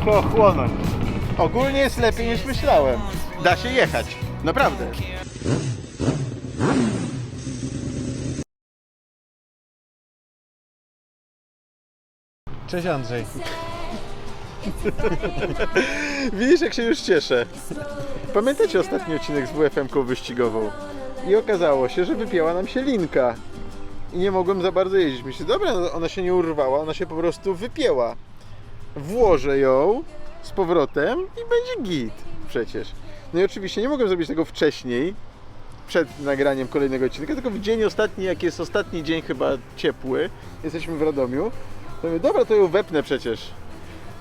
trochę ochłonąć. Ogólnie jest lepiej niż myślałem. Da się jechać. Naprawdę. Cześć Andrzej. Widzisz, jak się już cieszę. Pamiętacie ostatni odcinek z WFM-ką wyścigową? I okazało się, że wypięła nam się linka. I nie mogłem za bardzo jeździć. Myślę, dobra, no ona się nie urwała, ona się po prostu wypięła. Włożę ją z powrotem i będzie git przecież. No i oczywiście nie mogłem zrobić tego wcześniej, przed nagraniem kolejnego odcinka, tylko w dzień ostatni, jak jest ostatni dzień chyba ciepły, jesteśmy w Radomiu, to mówię, dobra, to ją wepnę przecież.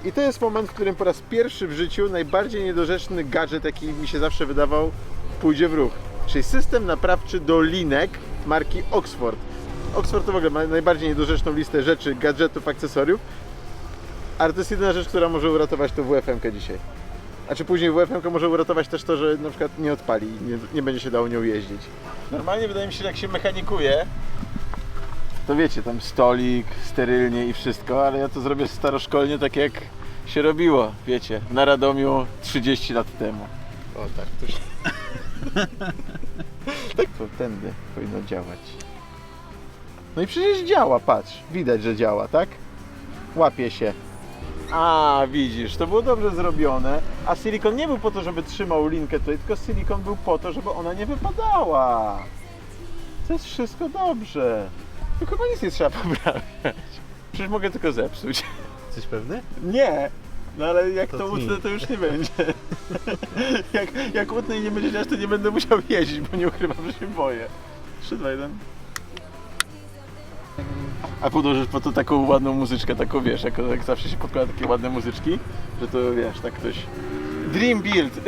I to jest moment, w którym po raz pierwszy w życiu najbardziej niedorzeczny gadżet, jaki mi się zawsze wydawał, pójdzie w ruch. Czyli system naprawczy do linek marki Oxford. Oxford to w ogóle ma najbardziej niedorzeczną listę rzeczy, gadżetów, akcesoriów, ale to jest jedyna rzecz, która może uratować to WFM-kę dzisiaj. A czy później WFM może uratować też to, że na przykład nie odpali i nie, nie będzie się dało nią jeździć. Normalnie wydaje mi się, że jak się mechanikuje, to wiecie, tam stolik, sterylnie i wszystko, ale ja to zrobię staroszkolnie tak jak się robiło, wiecie, na Radomiu 30 lat temu. O tak, to się... tak to tędy powinno działać. No i przecież działa, patrz, widać, że działa, tak? Łapie się. A, widzisz, to było dobrze zrobione, a silikon nie był po to, żeby trzymał linkę tutaj, tylko silikon był po to, żeby ona nie wypadała. To jest wszystko dobrze. Tu chyba nic nie trzeba poprawiać. Przecież mogę tylko zepsuć. Jesteś pewny? Nie! No ale jak to, To tnij. utnę, to już nie będzie. jak, jak utnę i nie będzie działać, to nie będę musiał jeździć, bo nie ukrywam, że się boję. 3, 2, 1. A podłożysz po to taką ładną muzyczkę, taką wiesz, jak, jak zawsze się podkłada takie ładne muzyczki, że to wiesz, tak ktoś... Dream Build!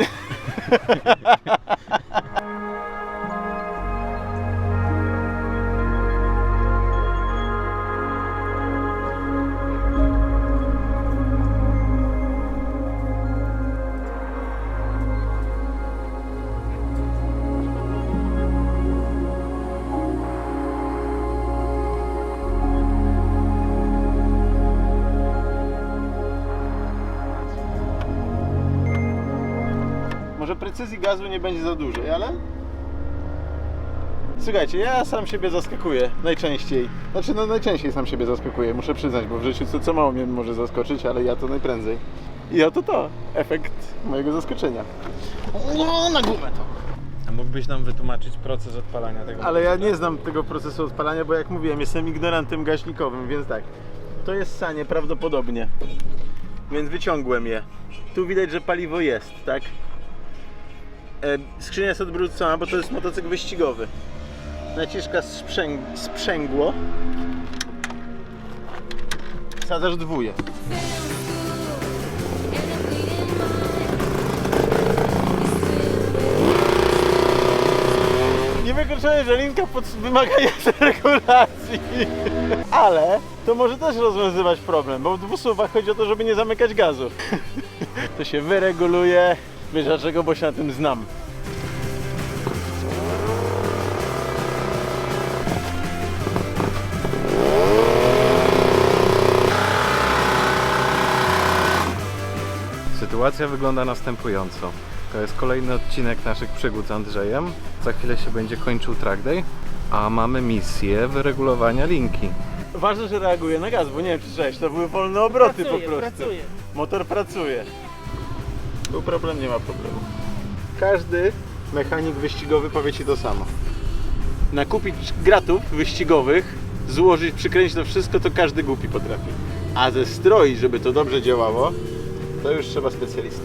Może precyzji gazu nie będzie za dużej, ale... Słuchajcie, ja sam siebie zaskakuję najczęściej. Znaczy, no najczęściej sam siebie zaskakuję, muszę przyznać, bo w życiu co, co mało mnie może zaskoczyć, ale ja to najprędzej. I oto to, efekt mojego zaskoczenia. No, na gumę to. A mógłbyś nam wytłumaczyć proces odpalania tego? Ale ja nie znam tego procesu odpalania, bo jak mówiłem, jestem ignorantem gaśnikowym, więc tak. To jest sanie prawdopodobnie. Więc wyciągłem je. Tu widać, że paliwo jest, tak? E, skrzynia jest odwrócona, bo to jest motocykl wyścigowy. Naciska sprzęg sprzęgło. Sadzasz. Nie wykluczone, że linka pod wymagająca regulacji. Ale to może też rozwiązywać problem, bo w dwusuwach chodzi o to, żeby nie zamykać gazu. To się wyreguluje. Wiesz dlaczego? Bo się na tym znam. Sytuacja wygląda następująco. To jest kolejny odcinek naszych przygód z Andrzejem. Za chwilę się będzie kończył track day, a mamy misję wyregulowania linki. Ważne, że reaguje na gaz, bo nie wiem czy słyszałeś, to były wolne obroty Pracuje, po prostu. pracuje. Motor pracuje. Był problem, nie ma problemu. Każdy mechanik wyścigowy powie Ci to samo. Nakupić gratów wyścigowych, złożyć, przykręcić to wszystko, to każdy głupi potrafi. A ze stroi, żeby to dobrze działało, to już trzeba specjalisty.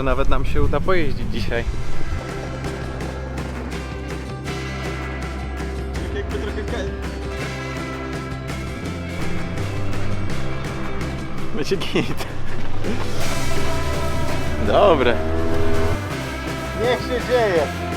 może nawet nam się uda pojeździć dzisiaj. Jakby trochę... Będzie git. Dobre. Niech się dzieje.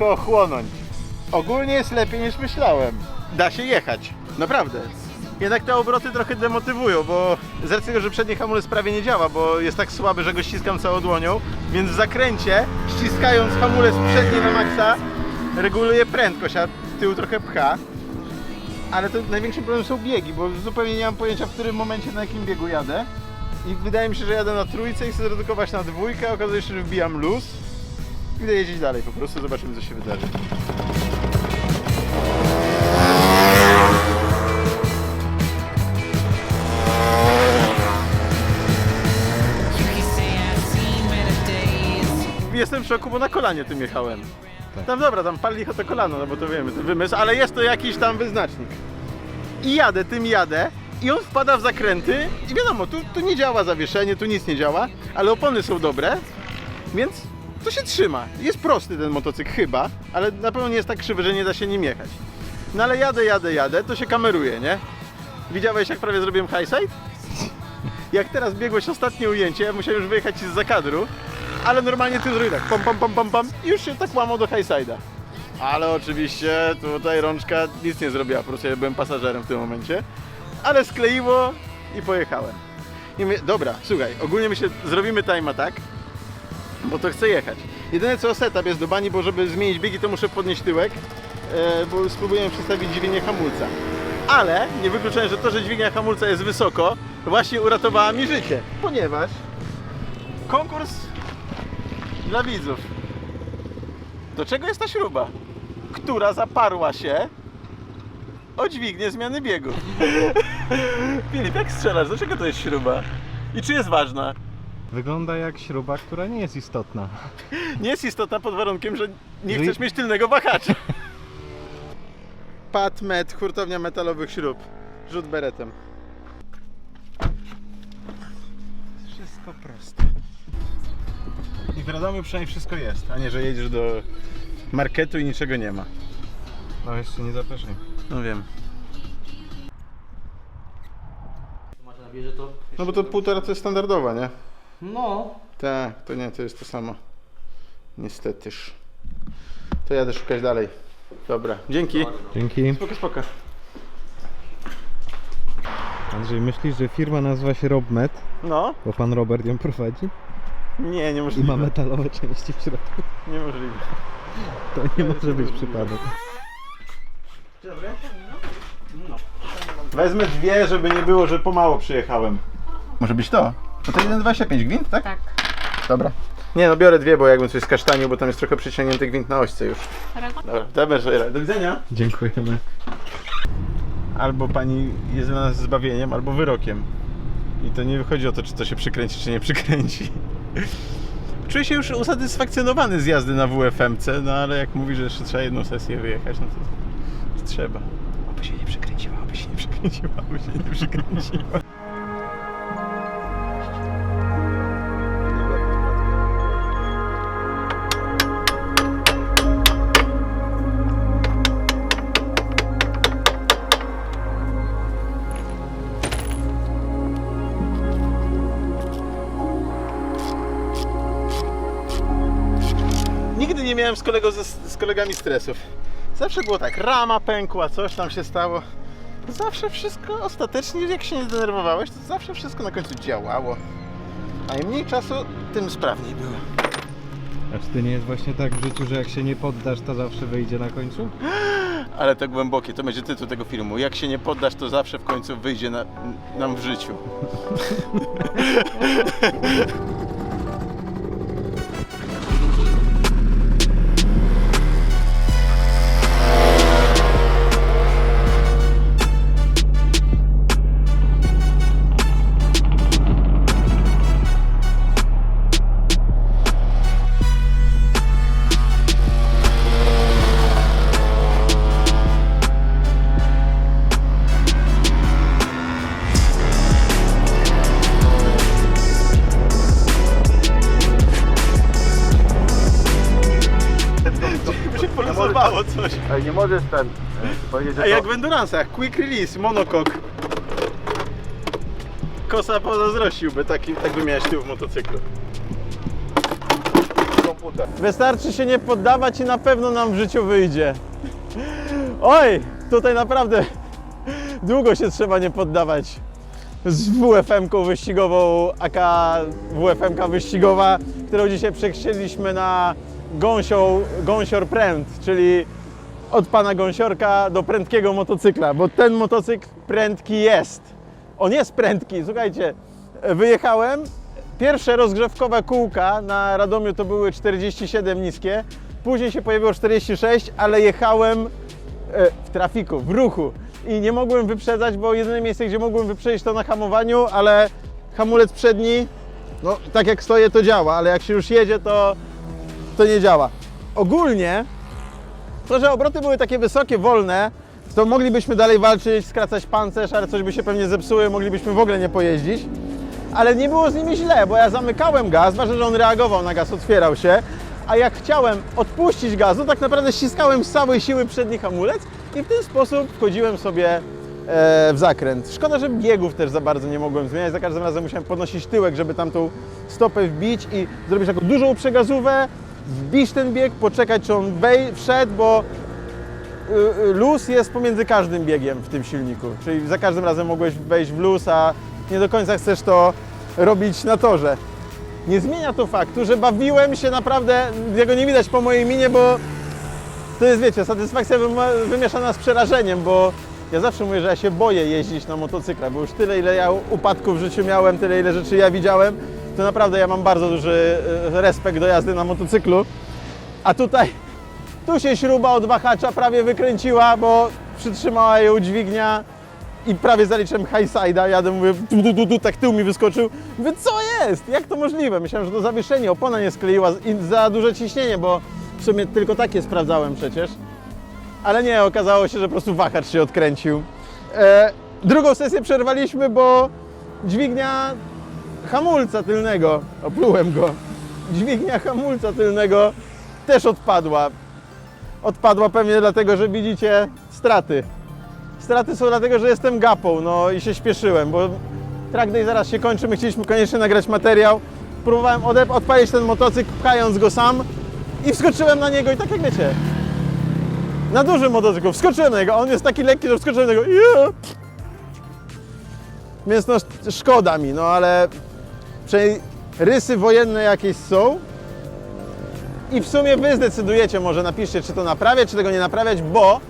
Trochę ochłonąć. Ogólnie jest lepiej niż myślałem. Da się jechać. Naprawdę. Jednak te obroty trochę demotywują, bo z racji tego, że przedni hamulec prawie nie działa, bo jest tak słaby, że go ściskam całą dłonią, więc w zakręcie, ściskając hamulec przedni na maksa, reguluje prędkość, a tył trochę pcha. Ale to największym problemem są biegi, bo zupełnie nie mam pojęcia, w którym momencie, na jakim biegu jadę. I wydaje mi się, że jadę na trójce i chcę zredukować na dwójkę, okazuje się, że wbijam luz. Idę jeździć dalej, po prostu zobaczymy co się wydarzy. Jestem w szoku, bo na kolanie tym jechałem. Tak. Tam dobra, tam pali to kolano, no bo to wiemy, to wymysł, ale jest to jakiś tam wyznacznik. I jadę, tym jadę i on wpada w zakręty i wiadomo, tu, tu nie działa zawieszenie, tu nic nie działa, ale opony są dobre, więc to się trzyma. Jest prosty ten motocykl chyba, ale na pewno nie jest tak krzywy, że nie da się nim jechać. No ale jadę, jadę, jadę, to się kameruje, nie? Widziałeś jak prawie zrobiłem highside? Jak teraz biegłeś ostatnie ujęcie, ja musiałem już wyjechać z zakadru, ale normalnie ty zrobił tak pam pam pam pam pam i już się tak łamał do highside'a. Ale oczywiście tutaj rączka nic nie zrobiła, po prostu ja byłem pasażerem w tym momencie. Ale skleiło i pojechałem. I mówię, dobra, słuchaj, ogólnie my się zrobimy time attack, bo to chcę jechać. Jedyne co setup jest do bani, bo żeby zmienić biegi to muszę podnieść tyłek, e, bo spróbuję przestawić dźwignię hamulca. Ale nie wykluczałem, że to, że dźwignia hamulca jest wysoko, właśnie uratowała mi życie. Ponieważ konkurs dla widzów. Do czego jest ta śruba? Która zaparła się o dźwignię zmiany biegu. Filip, jak strzelasz? Do czego to jest śruba? I czy jest ważna? Wygląda jak śruba, która nie jest istotna. Nie jest istotna pod warunkiem, że nie chcesz mieć tylnego wahacza. Pat Met, hurtownia metalowych śrub. Rzut beretem. Wszystko proste. I w Radomiu przynajmniej wszystko jest, a nie, że jedziesz do marketu i niczego nie ma. No jeszcze nie zapraszaj. No wiem. No bo to półtora to jest standardowa, nie? No. Tak, to nie, to jest to samo. Niestetyż. To jadę szukać dalej. Dobra, dzięki. Dzięki. Spoko, spoko. Andrzej, myślisz, że firma nazywa się RobMet, No, bo pan Robert ją prowadzi nie, i niemożliwe. ma metalowe części w środku? Niemożliwe. To nie może być przypadek. Wezmę dwie, żeby nie było, że pomału przyjechałem. Może być to? To to 1,25 gwint, tak? Tak. Dobra. Nie no, biorę dwie, bo jakbym coś skasztanił, bo tam jest trochę przyciągnięty gwint na ośce już. Dobra, dobra, do widzenia. Dziękujemy. Albo pani jest dla nas zbawieniem, albo wyrokiem. I to nie wychodzi o to, czy to się przykręci, czy nie przykręci. Czuję się już usatysfakcjonowany z jazdy na WFMC, no ale jak mówi, że jeszcze trzeba jedną sesję wyjechać, no to, to trzeba. Oby się nie przykręciła, oby się nie przykręciła, oby się nie przykręciła. Kolegami stresów. Zawsze było tak, rama pękła, coś tam się stało. Zawsze wszystko ostatecznie, jak się nie denerwowałeś, to zawsze wszystko na końcu działało. A im mniej czasu, tym sprawniej było. A czy to nie jest właśnie tak w życiu, że jak się nie poddasz, to zawsze wyjdzie na końcu? Ale to głębokie, to będzie tytuł tego filmu. Jak się nie poddasz, to zawsze w końcu wyjdzie na, nam w życiu. możesz ten powiedzieć, że A jak w Endurance'ach, quick release, monokok. Kosa pozazdrościłby, taki, tak by miałeś tył w motocyklu. komputer. Wystarczy się nie poddawać i na pewno nam w życiu wyjdzie. Oj, tutaj naprawdę długo się trzeba nie poddawać. Z WFM-ką wyścigową, AK WFM-ka wyścigowa, którą dzisiaj przechrzciliśmy na gąsią, gąsior pręd, czyli od pana gąsiorka do prędkiego motocykla, bo ten motocykl prędki jest. On jest prędki, słuchajcie, wyjechałem, pierwsze rozgrzewkowe kółka na Radomiu to były 47 niskie, później się pojawiło 46, ale jechałem e, w trafiku, w ruchu i nie mogłem wyprzedzać, bo jedyne miejsce, gdzie mogłem wyprzedzić to na hamowaniu, ale hamulec przedni, no tak jak stoję to działa, ale jak się już jedzie to, to nie działa. Ogólnie to, że obroty były takie wysokie, wolne, to moglibyśmy dalej walczyć, skracać pancerz, ale coś by się pewnie zepsuły, moglibyśmy w ogóle nie pojeździć. Ale nie było z nimi źle, bo ja zamykałem gaz, ważne, że on reagował na gaz, otwierał się, a jak chciałem odpuścić gazu, tak naprawdę ściskałem z całej siły przedni hamulec i w ten sposób wchodziłem sobie e, w zakręt. Szkoda, że biegów też za bardzo nie mogłem zmieniać, za każdym razem musiałem podnosić tyłek, żeby tamtą stopę wbić i zrobić taką dużą przegazówę, wbić ten bieg, poczekać, czy on wej- wszedł, bo y, y, luz jest pomiędzy każdym biegiem w tym silniku. Czyli za każdym razem mogłeś wejść w luz, a nie do końca chcesz to robić na torze. Nie zmienia to faktu, że bawiłem się naprawdę, jego nie widać po mojej minie, bo to jest, wiecie, satysfakcja wymieszana z przerażeniem, bo ja zawsze mówię, że ja się boję jeździć na motocyklach, bo już tyle, ile ja upadków w życiu miałem, tyle, ile rzeczy ja widziałem, to naprawdę ja mam bardzo duży y, respekt do jazdy na motocyklu. A tutaj tu się śruba od wahacza prawie wykręciła, bo przytrzymała ją dźwignia i prawie zaliczyłem high side'a. Jadę, mówię, du, du, tak tył mi wyskoczył. Mówię, co jest? Jak to możliwe? Myślałem, że to zawieszenie, opona nie skleiła i za duże ciśnienie, bo w sumie tylko takie sprawdzałem przecież. Ale nie, okazało się, że po prostu wahacz się odkręcił. E, drugą sesję przerwaliśmy, bo dźwignia hamulca tylnego, oplułem go, dźwignia hamulca tylnego też odpadła. Odpadła pewnie dlatego, że widzicie straty. Straty są dlatego, że jestem gapą, no i się śpieszyłem, bo track day zaraz się kończy, my chcieliśmy koniecznie nagrać materiał. Próbowałem odpalić ten motocykl, pchając go sam i wskoczyłem na niego i tak jak wiecie, na dużym motocyklu wskoczyłem na niego, on jest taki lekki, że wskoczyłem na niego yeah. Więc no szkoda mi, no ale przynajmniej rysy wojenne jakieś są, i w sumie Wy zdecydujecie, może napiszcie, czy to naprawiać, czy tego nie naprawiać, bo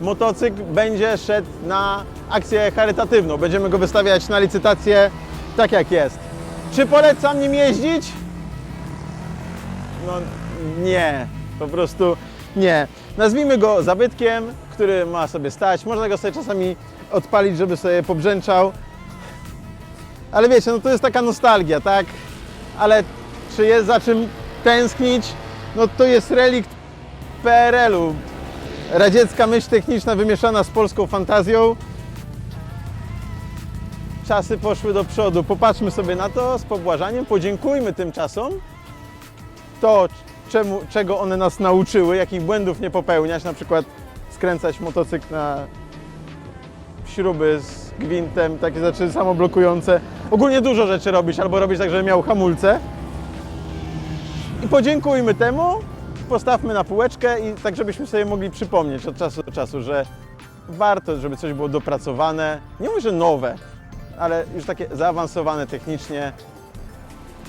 motocykl będzie szedł na akcję charytatywną. Będziemy go wystawiać na licytację tak jak jest. Czy polecam nim jeździć? No nie, po prostu nie. Nazwijmy go zabytkiem, który ma sobie stać. Można go sobie czasami odpalić, żeby sobie pobrzęczał. Ale wiecie, no to jest taka nostalgia, tak? Ale czy jest za czym tęsknić? No to jest relikt PRL-u. Radziecka myśl techniczna wymieszana z polską fantazją. Czasy poszły do przodu. Popatrzmy sobie na to z pobłażaniem, podziękujmy tym czasom. To, czemu, czego one nas nauczyły, jakich błędów nie popełniać, na przykład skręcać motocykl na śruby z gwintem, takie rzeczy samoblokujące. Ogólnie dużo rzeczy robić, albo robić tak, żeby miał hamulce. I podziękujmy temu, postawmy na półeczkę i tak, żebyśmy sobie mogli przypomnieć od czasu do czasu, że warto, żeby coś było dopracowane. Nie mówię, że nowe, ale już takie zaawansowane technicznie.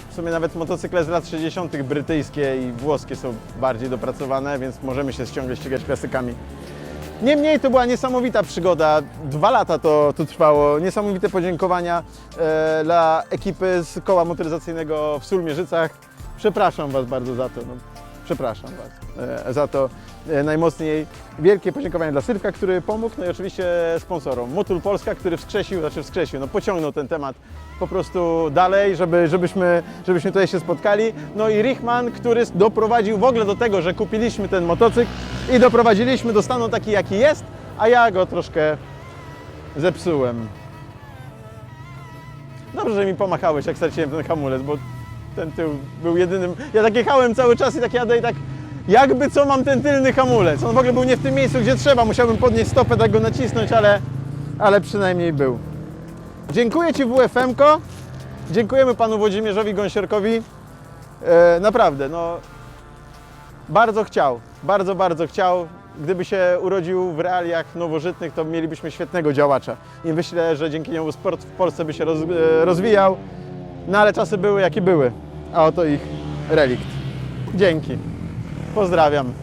W sumie nawet motocykle z lat 60. brytyjskie i włoskie są bardziej dopracowane, więc możemy się ciągle ścigać klasykami. Niemniej to była niesamowita przygoda. Dwa lata to, to trwało. Niesamowite podziękowania e, dla ekipy z koła motoryzacyjnego w Sulmierzycach. Przepraszam Was bardzo za to. No, przepraszam Was e, za to e, najmocniej. Wielkie podziękowania dla Sylwka, który pomógł, no i oczywiście sponsorom. Motul Polska, który wskrzesił, znaczy wskrzesił, no pociągnął ten temat po prostu dalej, żeby, żebyśmy, żebyśmy tutaj się spotkali. No i Richman, który doprowadził w ogóle do tego, że kupiliśmy ten motocykl i doprowadziliśmy do stanu taki, jaki jest, a ja go troszkę zepsułem. Dobrze, że mi pomachałeś, jak straciłem ten hamulec, bo ten tył był jedynym. Ja tak jechałem cały czas i tak jadę i tak Jakby co mam ten tylny hamulec. On w ogóle był nie w tym miejscu, gdzie trzeba. Musiałbym podnieść stopę, tak go nacisnąć, ale, ale przynajmniej był. Dziękuję Ci WFM-ko. Dziękujemy Panu Włodzimierzowi Gąsiorkowi. E, naprawdę, no bardzo chciał, bardzo, bardzo chciał. Gdyby się urodził w realiach nowożytnych, to mielibyśmy świetnego działacza. I myślę, że dzięki niemu sport w Polsce by się roz, e, rozwijał. No ale czasy były jakie były, a oto ich relikt. Dzięki. Pozdrawiam.